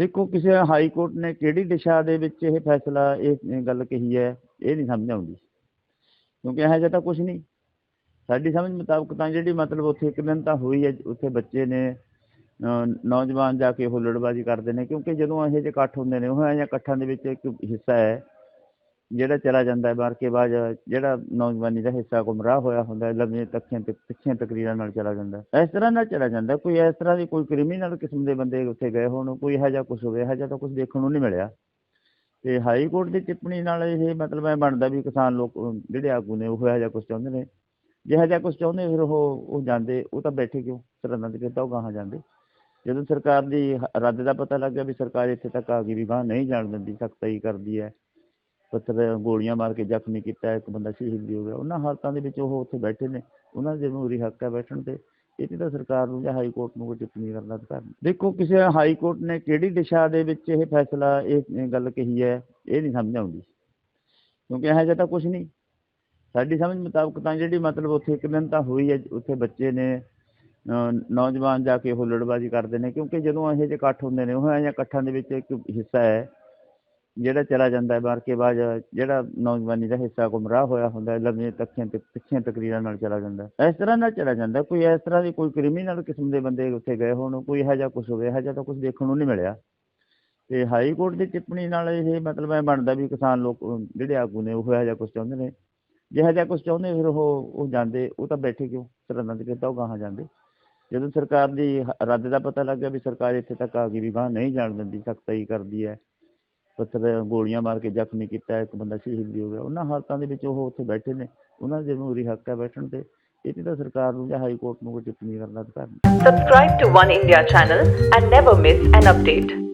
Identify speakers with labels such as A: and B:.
A: ਦੇਖੋ ਕਿਸੇ high court ਨੇ ਕਿਹੜੀ ਦਿਸ਼ਾ ਦੇ ਵਿੱਚ ਇਹ ਫੈਸਲਾ, ਇਹ ਗੱਲ ਕਹੀ ਹੈ, ਇਹ ਨਹੀਂ ਸਮਝ ਆਉਂਦੀ। ਕਿਉਂਕਿ ਇਹੋ ਜਿਹਾ ਤਾਂ ਕੁਝ ਨਹੀਂ। ਸਾਡੀ ਸਮਝ ਮੁਤਾਬਕ ਤਾਂ ਜਿਹੜੀ ਮਤਲਬ ਉੱਥੇ ਇੱਕ ਦਿਨ ਤਾਂ ਹੋਈ ਹੈ, ਉੱਥੇ ਬੱਚੇ ਨੇ ਨੌਜਵਾਨ ਜਾ ਕੇ ਹੁੱਲੜਬਾਜ਼ੀ ਕਰਦੇ ਨੇ, ਕਿਉਂਕਿ ਜਦੋਂ ਇਹੋ ਜਿਹੇ ਇਕੱਠ ਹੁੰਦੇ ਨੇ, ਉਹ ਇਹੋ ਜਿਹੇ ਇਕੱਠਾਂ ਦੇ ਵਿੱਚ ਇੱਕ ਹਿੱਸਾ ਹੈ। ਜਿਹੜਾ ਚਲਾ ਜਾਂਦਾ ਹੈ, ਮਾਰ ਕੇ ਬਾਜ, ਜਿਹੜਾ ਨੌਜਵਾਨੀ ਦਾ ਹਿੱਸਾ ਗੁੰਮਰਾਹ ਹੋਇਆ ਹੁੰਦਾ ਹੈ, ਲੰਮੀਆਂ ਤੱਕੀਆਂ ਤੇ ਤਿੱਖੀਆਂ ਤਕਰੀਰਾਂ ਨਾਲ ਚਲਾ ਜਾਂਦਾ ਇਸ ਤਰ੍ਹਾਂ ਨਾਲ ਚਲਾ ਜਾਂਦਾ ਕੋਈ ਇਸ ਤਰ੍ਹਾਂ ਦੀ ਕੋਈ ਕ੍ਰਿਮੀਨਲ ਕਿਸਮ ਦੇ ਬੰਦੇ ਉੱਥੇ ਗਏ ਹੋਣ, ਕੋਈ ਇਹੋ ਜਿਹਾ ਕੁਝ ਹੋਵੇ, ਇਹੋ ਜਿਹਾ ਤਾਂ ਕੁਝ ਦੇਖਣ ਨੂੰ ਨਹੀਂ ਮਿਲਿਆ। ਤੇ ਹਾਈ ਕੋਰਟ ਦੀ ਟਿੱਪਣੀ ਨਾਲ ਇਹ ਮਤਲਬ ਇਹ ਬਣਦਾ ਵੀ ਕਿਸਾਨ ਲੋਕ, ਜਿਹੜੇ ਆਗੂ ਨੇ, ਉਹ ਇਹੋ ਜਿਹਾ ਕੁਝ ਚਾਹੁੰਦੇ ਨੇ। ਜੇ ਜਿਹਾ ਕੁਝ ਚਾਹੁੰਦੇ, ਫਿਰ ਉਹ ਉਹ ਜਾਂਦੇ, ਉਹ ਤਾਂ ਬੈਠੇ ਕਿਉਂ? ਸਰਹੰਦਾਂ ਦੇ ਕਿਤਾ ਉਹ ਗਾਹਾਂ ਜਾਂਦੇ। ਜਦੋਂ ਸਰਕਾਰ ਦੀ ਰੱਦ ਦਾ ਪਤਾ ਲੱਗ ਗਿਆ ਵੀ ਸਰਕਾਰ ਇੱਥੇ ਤੱਕ ਆ ਗਈ ਵੀ ਗਾਹਾਂ ਨਹੀਂ ਜਾਣ ਦਿੰਦੀ, ਸਖਤਾਈ ਕਰਦੀ ਹੈ। ਪੱਥਰ, ਗੋਲੀਆਂ ਮਾਰ ਕੇ ਜ਼ਖਮੀ ਕੀਤਾ, ਇੱਕ ਬੰਦਾ ਸ਼ਹੀਦ ਵੀ ਹੋ ਗਿਆ। ਉਹਨਾਂ ਹਾਲਤਾਂ ਦੇ ਵਿੱਚ ਉਹ ਉੱਥੇ ਬੈਠੇ ਨੇ। ਉਹਨਾਂ ਦੇ ਜਮਹੂਰੀ ਹੱਕ ਹੈ ਬੈਠਣ ਤੇ। ਇਹ 'ਤੇ ਤਾਂ ਸਰਕਾਰ ਨੂੰ ਜਾਂ ਹਾਈ ਕੋਰਟ ਨੂੰ ਕੋਈ ਟਿੱਪਣੀ ਕਰਨ ਦਾ ਅਧਿਕਾਰ ਦੇਖੋ, ਕਿਸੇ ਹਾਈ ਕੋਰਟ ਨੇ ਕਿਹੜੀ ਦਿਸ਼ਾ ਦੇ ਵਿੱਚ ਇਹ ਫੈਸਲਾ, ਇਹ ਗੱਲ ਕਹੀ ਹੈ, ਇਹ ਨਹੀਂ ਸਮਝ ਆਉਂਦੀ। ਕਿਉਂਕਿ ਇਹੋ ਜਿਹਾ ਤਾਂ ਕੁਝ ਨਹੀਂ। ਸਾਡੀ ਸਮਝ ਮੁਤਾਬਕ ਤਾਂ ਜਿਹੜੀ ਮਤਲਬ ਉੱਥੇ ਇੱਕ ਦਿਨ ਤਾਂ ਹੋਈ ਹੈ, ਉੱਥੇ ਬੱਚੇ ਨੇ ਨੌਜਵਾਨ ਜਾ ਕੇ ਹੁੱਲੜਬਾਜ਼ੀ ਕਰਦੇ ਨੇ। ਕਿਉਂਕਿ ਜਦੋਂ ਇਹੋ ਜਿਹੇ ਇਕੱਠ ਹੁੰਦੇ ਨੇ, ਉਹ ਇਹੋ ਜਿਹੇ ਇਕੱਠਾਂ ਦੇ ਵਿੱਚ ਇੱਕ ਹਿੱਸਾ ਹੈ। ਜਿਹੜਾ ਚਲਾ ਜਾਂਦਾ ਹੈ, ਮਾਰ ਕੇ ਬਾਜ, ਜਿਹੜਾ ਨੌਜਵਾਨੀ ਦਾ ਹਿੱਸਾ ਗੁੰਮਰਾਹ ਹੋਇਆ ਹੁੰਦਾ ਹੈ, ਲੰਮੀਆਂ ਤੱਕੀਆਂ ਤੇ ਤਿੱਖੀਆਂ ਤਕਰੀਰਾਂ ਨਾਲ ਚਲਾ ਜਾਂਦਾ ਹੈ। ਇਸ ਤਰ੍ਹਾਂ ਨਾਲ ਚਲਾ ਜਾਂਦਾ ਕੋਈ ਇਸ ਤਰ੍ਹਾਂ ਦੀ ਕੋਈ ਕ੍ਰਿਮੀਨਲ ਕਿਸਮ ਦੇ ਬੰਦੇ ਉੱਥੇ ਗਏ ਹੋਣ, ਕੋਈ ਇਹੋ ਜਿਹਾ ਕੁਝ ਹੋਵੇ, ਇਹੋ ਜਿਹਾ ਤਾਂ ਕੁਝ ਦੇਖਣ ਨੂੰ ਨਹੀਂ ਮਿਲਿਆ। ਤੇ ਹਾਈ ਕੋਰਟ ਦੀ ਟਿੱਪਣੀ ਨਾਲ ਇਹ ਮਤਲਬ ਇਹ ਬਣਦਾ ਵੀ ਕਿਸਾਨ ਲੋਕ, ਜਿਹੜੇ ਆਗੂ ਨੇ, ਉਹ ਇਹੋ ਜਿਹਾ ਕੁਝ ਚਾਹੁੰਦੇ ਨੇ। ਜੇ ਇਹੋ ਜਿਹਾ ਕੁਝ ਚਾਹੁੰਦੇ, ਫਿਰ ਉਹ ਉਹ ਜਾਂਦੇ, ਉਹ ਤਾਂ ਬੈਠੇ ਕਿਉਂ? ਸਰਹੰਦਾਂ ਦੇ ਕਿਤਾ ਉਹ ਗਾਹਾਂ ਜਾਂਦੇ? ਜਦੋਂ ਸਰਕਾਰ ਦੀ ਹ- ਰੱਦ ਦਾ ਪਤਾ ਲੱਗ ਗਿਆ ਵੀ ਸਰਕਾਰ ਇੱਥੇ ਤੱਕ ਆ ਗਈ ਵੀ ਗਾਹਾਂ ਨਹੀਂ ਜਾਣ ਦਿੰਦੀ, ਸਖਤਾਈ ਕਰਦੀ ਹੈ। ਪੱਥਰ, ਗੋਲੀਆਂ ਮਾਰ ਕੇ ਜ਼ਖਮੀ ਕੀਤਾ, ਇੱਕ ਬੰਦਾ ਸ਼ਹੀਦ ਵੀ ਹੋ ਗਿਆ। ਉਹਨਾਂ ਹਾਲਤਾਂ ਦੇ ਵਿੱਚ ਉਹ ਉੱਥੇ ਬੈਠੇ ਨੇ। ਉਹਨਾਂ ਦੇ ਜਮਹੂਰੀ ਹੱਕ ਹੈ ਬੈਠਣ ਤੇ। ਇਹ ਤਾਂ ਸਰਕਾਰ ਨੂੰ ਜਾਂ ਹਾਈ ਕੋਰਟ ਨੂੰ ਕੋਈ ਟਿੱਪਣੀ ਕਰਨ ਅਧਿਕਾਰ ਨਹੀਂ।
B: Subscribe to One India channel and never miss an update.